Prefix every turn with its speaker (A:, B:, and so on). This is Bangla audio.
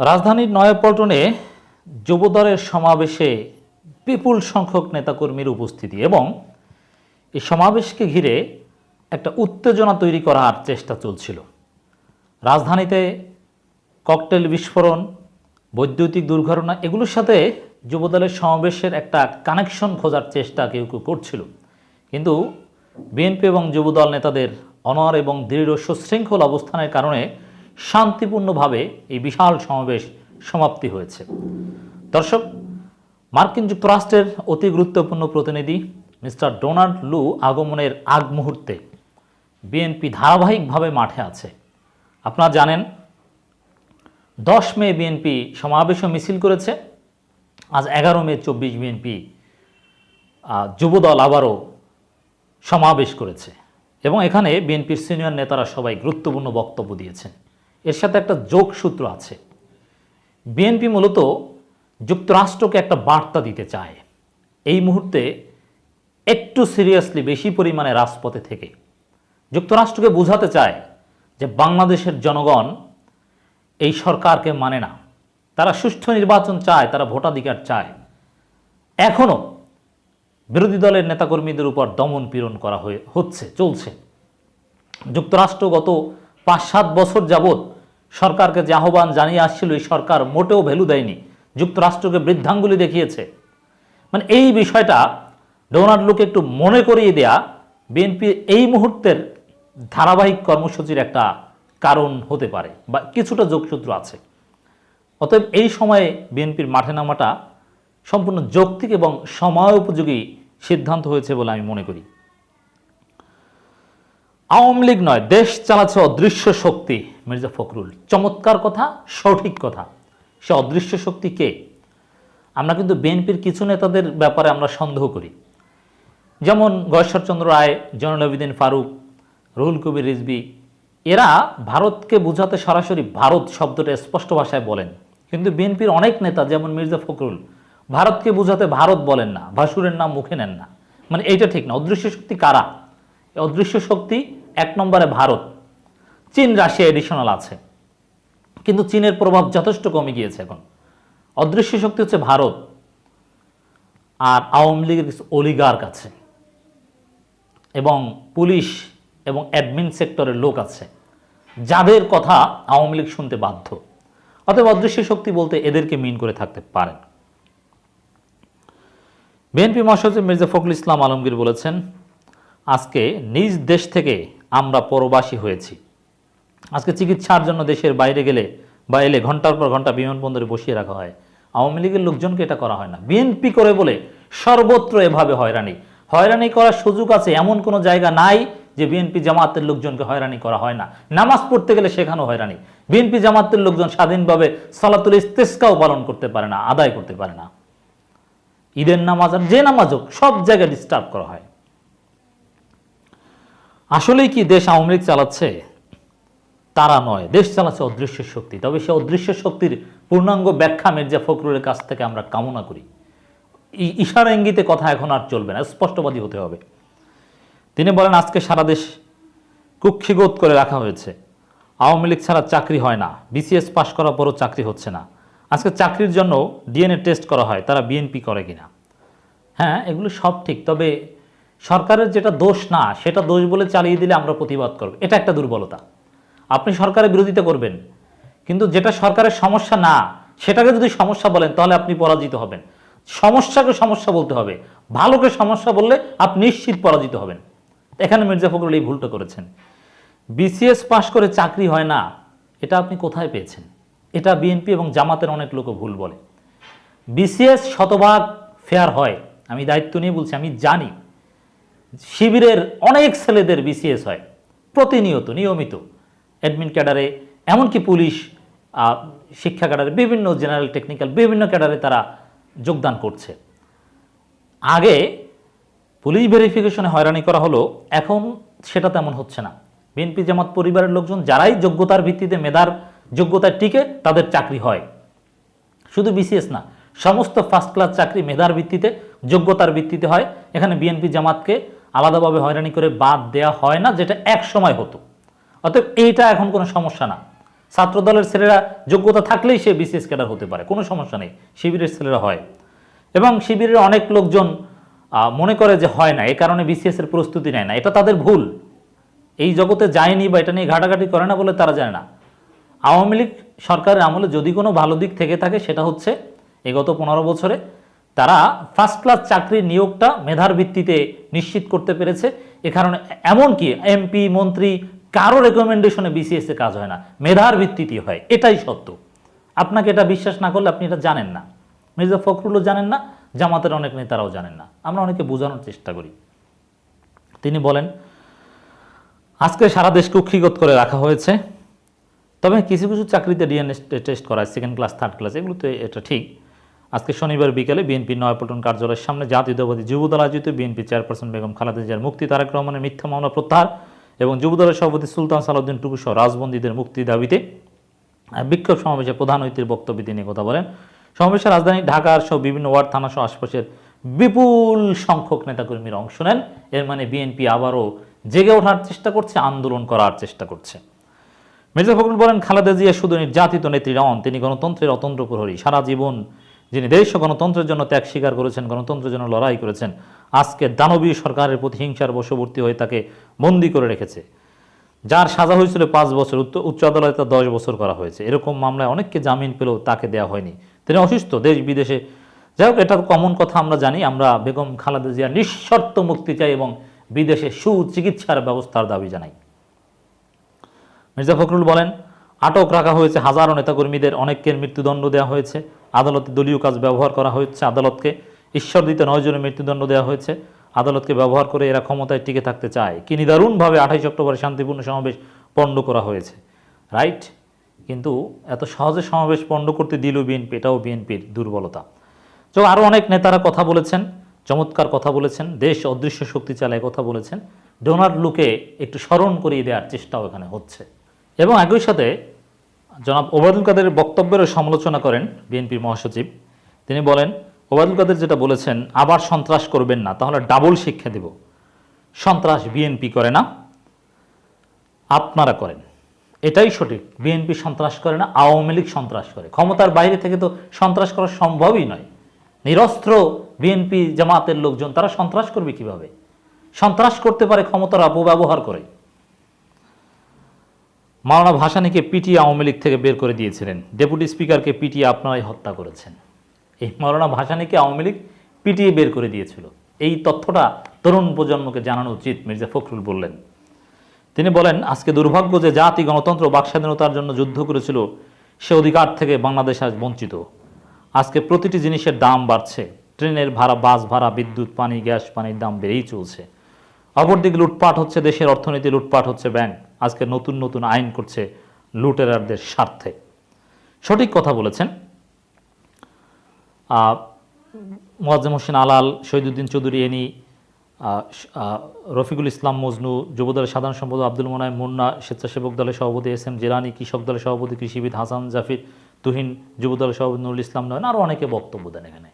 A: রাজধানীর নয়াপল্টনে যুবদলের সমাবেশে বিপুল সংখ্যক নেতাকর্মীর উপস্থিতি এবং এই সমাবেশকে ঘিরে একটা উত্তেজনা তৈরি করার চেষ্টা চলছিল। রাজধানীতে ককটেল বিস্ফোরণ, বৈদ্যুতিক দুর্ঘটনা এগুলোর সাথে যুবদলের সমাবেশের একটা কানেকশন খোঁজার চেষ্টা কেউ কেউ করছিল। কিন্তু বিএনপি এবং যুবদল নেতাদের অনর এবং দৃঢ় সুশৃঙ্খল অবস্থানের কারণে শান্তিপূর্ণভাবে এই বিশাল সমাবেশ সমাপ্তি হয়েছে। দর্শক, মার্কিন যুক্তরাষ্ট্রের অতি গুরুত্বপূর্ণ প্রতিনিধি মিস্টার ডোনাল্ড লু আগমনের আগ মুহূর্তে বিএনপি ধারাবাহিকভাবে মাঠে আছে। আপনারা জানেন, দশ মে বিএনপি সমাবেশ ও মিছিল করেছে। আজ এগারো মে চব্বিশ বিএনপি যুবদল আবারও সমাবেশ করেছে। এবং এখানে বিএনপির সিনিয়র নেতারা সবাই গুরুত্বপূর্ণ বক্তব্য দিয়েছেন। এর সাথে একটা যোগসূত্র আছে। বিএনপি মূলত যুক্তরাষ্ট্রকে একটা বার্তা দিতে চায়। এই মুহূর্তে একটু সিরিয়াসলি বেশি পরিমাণে রাজপথে থেকে। যুক্তরাষ্ট্রকে বোঝাতে চায় যে বাংলাদেশের জনগণ এই সরকারকে মানে না। তারা সুষ্ঠু নির্বাচন চায়, তারা ভোটাধিকার চায়। এখনও বিরোধী দলের নেতাকর্মীদের উপর দমন পীড়ন করা হয়ে হচ্ছে, চলছে। যুক্তরাষ্ট্র গত পাঁচ সাত বছর যাবৎ সরকারকে যে আহ্বান জানিয়ে আসছিল, এই সরকার মোটেও ভ্যালু দেয়নি। যুক্তরাষ্ট্রকে বৃদ্ধাঙ্গুলি দেখিয়েছে। মানে এই বিষয়টা ডোনাল্ড লুকে একটু মনে করিয়ে দেয়া বিএনপি এই মুহূর্তের ধারাবাহিক কর্মসূচির একটা কারণ হতে পারে বা কিছুটা যোগসূত্র আছে। অতএব এই সময়ে বিএনপির মাঠে নামাটা সম্পূর্ণ যৌক্তিক এবং সময় উপযোগী সিদ্ধান্ত হয়েছে বলে আমি মনে করি। আওয়ামী লীগ নয়, দেশ চালাচ্ছে অদৃশ্য শক্তি। মির্জা ফখরুল, চমৎকার কথা, সঠিক কথা। সে অদৃশ্য শক্তি কে? আমরা কিন্তু বিএনপির কিছু নেতাদের ব্যাপারে আমরা সন্দেহ করি। যেমন গয়েশ্বরচন্দ্র রায় জয়নুল ফারুক, রুহুল কবির রিজবি এরা ভারতকে বোঝাতে সরাসরি ভারত শব্দটা স্পষ্ট ভাষায় বলেন। কিন্তু বিএনপির অনেক নেতা, যেমন মির্জা ফখরুল, ভারতকে বোঝাতে ভারত বলেন না, ভাসুরের নাম মুখে নেন না। মানে এইটা ঠিক না। অদৃশ্য শক্তি কারা? অদৃশ্য শক্তি এক নম্বরে ভারত। চীন, রাশিয়া এডিশনাল আছে। কিন্তু চীনের প্রভাব যথেষ্ট কমে গিয়েছে এখন। অদৃশ্য শক্তি হচ্ছে ভারত আর আওয়ামী লীগের কিছু অলিগার্ক আছে। এবং পুলিশ এবং অ্যাডমিন সেক্টরের লোক আছে। যাদের কথা আওয়ামী লীগ শুনতে বাধ্য। অতএব অদৃশ্য শক্তি বলতে এদেরকে মিন করে থাকতে পারেন। বিএনপি মহাসচিব মির্জা ফখরুল ইসলাম আলমগীর বলেছেন, আজকে নিজ দেশ থেকে আমরা পরবাসী হয়েছি। আজকে চিকিৎসার জন্য দেশের বাইরে গেলে বা এলে ঘণ্টার পর ঘণ্টা বিমানবন্দরে বসিয়ে রাখা হয়। আওয়ামী লীগের লোকজনকে এটা করা হয় না। বিএনপি করে বলে সর্বত্র এভাবে হয়রানি। হয়রানি করার সুযোগ আছে এমন কোনো জায়গা নাই যে বিএনপি জামাতের লোকজনকে হয়রানি করা হয় না। নামাজ পড়তে গেলে সেখানেও হয়রানি। বিএনপি জামাতের লোকজন স্বাধীনভাবে সালাতুল ইস্তেস্কাও পালন করতে পারে না, আদায় করতে পারে না। ঈদের নামাজ আর যে নামাজ হোক, সব জায়গায় ডিস্টার্ব করা হয়। আসলেই কি দেশ আওয়ামী লীগ চালাচ্ছে? তারা নয়, দেশ চালাচ্ছে অদৃশ্য শক্তি। তবে সে অদৃশ্য শক্তির পূর্ণাঙ্গ ব্যাখ্যা মির্জা ফখরুলের কাছ থেকে আমরা কামনা করি। ইশারা ইঙ্গিতে কথা এখন আর চলবে না, স্পষ্টবাদী হতে হবে। তিনি বলেন, আজকে সারা দেশ কুক্ষিগত করে রাখা হয়েছে। আওয়ামী লীগ ছাড়া চাকরি হয় না, বিসিএস পাশ করার পরও চাকরি হচ্ছে না। আজকে চাকরির জন্য ডিএনএ টেস্ট করা হয়, তারা বিএনপি করে কিনা। হ্যাঁ এগুলো সব ঠিক, তবে সরকারের যেটা দোষ না, সেটা দোষ বলে চালিয়ে দিলে আমরা প্রতিবাদ করব। এটা একটা দুর্বলতা। আপনি সরকারের বিরোধিতা করবেন, কিন্তু যেটা সরকারের সমস্যা না, সেটাকে যদি সমস্যা বলেন, তাহলে আপনি পরাজিত হবেন। সমস্যাকে সমস্যা বলতে হবে। ভালোকে সমস্যা বললে আপনি নিশ্চিত পরাজিত হবেন। এখানে মির্জা ফখরুল এই ভুলটা করেছেন। বিসিএস পাশ করে চাকরি হয় না, এটা আপনি কোথায় পেয়েছেন? এটা বিএনপি এবং জামাতের অনেক লোকও ভুল বলে। বিসিএস শতভাগ ফেয়ার হয়, আমি দায়িত্ব নিয়ে বলছি, আমি জানি। শিবিরের অনেক ছেলেদের বিসিএস হয়, প্রতিনিয়ত, নিয়মিত। অ্যাডমিন ক্যাডারে এমনকি পুলিশ শিক্ষা ক্যাডারে বিভিন্ন জেনারেল টেকনিক্যাল বিভিন্ন ক্যাডারে তারা যোগদান করছে। আগে পুলিশ ভেরিফিকেশনে হয়রানি করা হলো এখন সেটা তেমন হচ্ছে না। বিএনপি জামাত পরিবারের লোকজন যারাই যোগ্যতার ভিত্তিতে মেধার যোগ্যতায় টিকে, তাদের চাকরি হয়। শুধু বিসিএস না, সমস্ত ফার্স্ট ক্লাস চাকরি মেধার ভিত্তিতে, যোগ্যতার ভিত্তিতে হয়। এখানে বিএনপি জামাতকে আলাদাভাবে হয়রানি করে বাদ দেওয়া হয় না, যেটা এক সময় হতো। অতএব এইটা এখন কোনো সমস্যা না। ছাত্র দলের ছেলেরা যোগ্যতা থাকলেই সে বিসিএস ক্যাডার হতে পারে, কোনো সমস্যা নেই, শিবিরের ছেলেরা হয়। এবং শিবিরের অনেক লোকজন মনে করে যে হয় না, এ কারণে বিসিএস এর প্রস্তুতি নেয় না, এটা তাদের ভুল। এই জগতে যায়নি বা এটা নিয়ে ঘাটাঘাটি করে না বলে তারা জানে না। আওয়ামী লীগ সরকারের আমলে যদি কোনো ভালো দিক থেকে থাকে, সেটা হচ্ছে এই গত পনেরো বছরে তারা ফার্স্ট ক্লাস চাকরির নিয়োগটা মেধার ভিত্তিতে নিশ্চিত করতে পেরেছে। এ কারণে এমনকি এমপি মন্ত্রী, কারও রেকমেন্ডেশনে বিসিএস এ কাজ হয় না। মেধার ভিত্তিতে হয়। এটাই সত্য। আপনাকে এটা বিশ্বাস না করলে আপনি এটা জানেন না। মির্জা ফখরুলও জানেন না, জামাতের অনেক নেতারাও জানেন না। আমরা অনেকে বোঝানোর চেষ্টা করি। তিনি বলেন, আজকে সারা দেশকে উক্ষিগত করে রাখা হয়েছে। তবে কিছু কিছু চাকরিতে ডিএনএ টেস্ট করায় সেকেন্ড ক্লাস থার্ড ক্লাস এগুলো তো এটা ঠিক। আজকে শনিবার বিকেলে বিএনপি নয়াপল্টন কার্যালয়ের সামনে জাতীয়তাবাদী যুবদল আয়োজিত বিএনপি চেয়ারপারসন বেগম খালেদা জিয়ার মুক্তি, তারেক রহমানের মিথ্যা মামলা প্রত্যাহার এবং যুবদলের সভাপতি সুলতান সালাউদ্দিন টুকু সহ রাজবন্দীদের মুক্তি দাবিতে বিক্ষোভ সমাবেশে প্রধান অতিথির বক্তব্য তিনি কথা বলেন। সমাবেশে রাজধানী ঢাকার সহ বিভিন্ন ওয়ার্ড, থানা সহ আশপাশের বিপুল সংখ্যক নেতাকর্মীরা অংশ নেন। এর মানে বিএনপি আবারও জেগে ওঠার চেষ্টা করছে, আন্দোলন করার চেষ্টা করছে। মির্জা ফখরুল বলেন, খালেদা জিয়া শুধু নির্যাতিত নেত্রী নন, তিনি গণতন্ত্রের অতন্ত্র প্রহরী। সারা জীবন যিনি দেশ গণতন্ত্রের জন্য ত্যাগ স্বীকার করেছেন, গণতন্ত্রের জন্য লড়াই করেছেন, আজকে দানবীয় সরকারের প্রতি হিংসার বশবর্তী হয়ে তাকে বন্দি করে রেখেছে। যার সাজা হয়েছিল পাঁচ বছর উচ্চ- আদালতে তার দশ বছর করা হয়েছে। এরকম মামলায় অনেককে জামিন পেলেও তাকে দেওয়া হয়নি। তিনি অসুস্থ, দেশ বিদেশে। যাই হোক, এটা কমন কথা, আমরা জানি, আমরা বেগম খালেদা জিয়া নিঃশর্ত মুক্তি চাই এবং বিদেশে সুচিকিৎসার ব্যবস্থার দাবি জানাই। মির্জা ফখরুল বলেন, আটক রাখা হয়েছে হাজারো নেতাকর্মীদের, অনেকের মৃত্যুদণ্ড দেওয়া হয়েছে। আদালতে দলীয় কাজ ব্যবহার করা হয়েছে। আদালতকে ঈশ্বর দিতে নয় জনের মৃত্যুদণ্ড দেওয়া হয়েছে। আদালতকে ব্যবহার করে এরা ক্ষমতায় টিকে থাকতে চায়। কি নিদারুণভাবে আঠাইশ অক্টোবরে শান্তিপূর্ণ সমাবেশ পণ্ড করা হয়েছে। রাইট? কিন্তু এত সহজে সমাবেশ পণ্ড করতে দিল বিএনপি, এটাও বিএনপির দুর্বলতা। তো আরও অনেক নেতারা কথা বলেছেন, চমৎকার কথা বলেছেন, দেশ অদৃশ্য শক্তি চালায় কথা বলেছেন ডোনাল্ড লুকে একটু স্মরণ করিয়ে দেওয়ার চেষ্টাও এখানে হচ্ছে। এবং একই সাথে জনাব ওবায়দুল কাদেরের বক্তব্যেরও সমালোচনা করেন বিএনপির মহাসচিব। তিনি বলেন, ওবায়দুল কাদের যেটা বলেছেন, আবার সন্ত্রাস করবেন না, তাহলে ডাবল শিক্ষা দেব। সন্ত্রাস বিএনপি করে না, আপনারা করেন। এটাই সঠিক। বিএনপি সন্ত্রাস করে না, আওয়ামী লীগ সন্ত্রাস করে। ক্ষমতার বাইরে থেকে তো সন্ত্রাস করা সম্ভবই নয়। নিরস্ত্র বিএনপি জামাতের লোকজন, তারা সন্ত্রাস করবে কীভাবে? সন্ত্রাস করতে পারে ক্ষমতার অপব্যবহার করে। মাওলানা ভাসানীকে পিটিয়ে আওয়ামী লীগ থেকে বের করে দিয়েছিলেন। ডেপুটি স্পিকারকে পিটিয়ে আপনারাই হত্যা করেছেন। এই মাওলানা ভাসানীকে আওয়ামী লীগ পিটিয়ে বের করে দিয়েছিল। এই তথ্যটা তরুণ প্রজন্মকে জানানো উচিত, মির্জা ফখরুল বললেন। তিনি বলেন, আজকে দুর্ভাগ্য যে জাতি, গণতন্ত্র ও বাকস্বাধীনতার জন্য যুদ্ধ করেছিল, সে অধিকার থেকে বাংলাদেশ আজ বঞ্চিত। আজকে প্রতিটি জিনিসের দাম বাড়ছে। ট্রেনের ভাড়া, বাস ভাড়া, বিদ্যুৎ, পানি, গ্যাস, পানির দাম বেড়েই চলছে। অপরদিকে লুটপাট হচ্ছে দেশের অর্থনীতি, লুটপাট হচ্ছে ব্যাংক। আজকে নতুন নতুন আইন করছে লুটেরারদের স্বার্থে। সঠিক কথা বলেছেন। মোয়াজ্জেম হোসেন আলাল, শহীদুদ্দিন চৌধুরী এনি রফিকুল ইসলাম মজনু যুবদলের সাধারণ সম্পাদক আব্দুল মোনায় মুন্না, স্বেচ্ছাসেবক দলের সভাপতি এস এম জেলানি, কৃষক দলের সভাপতি কৃষিবিদ হাসান জাফির, তুহিন যুবদলের সভাপতি নুরুল ইসলাম নয়ন আরও অনেকে বক্তব্য দেন এখানে।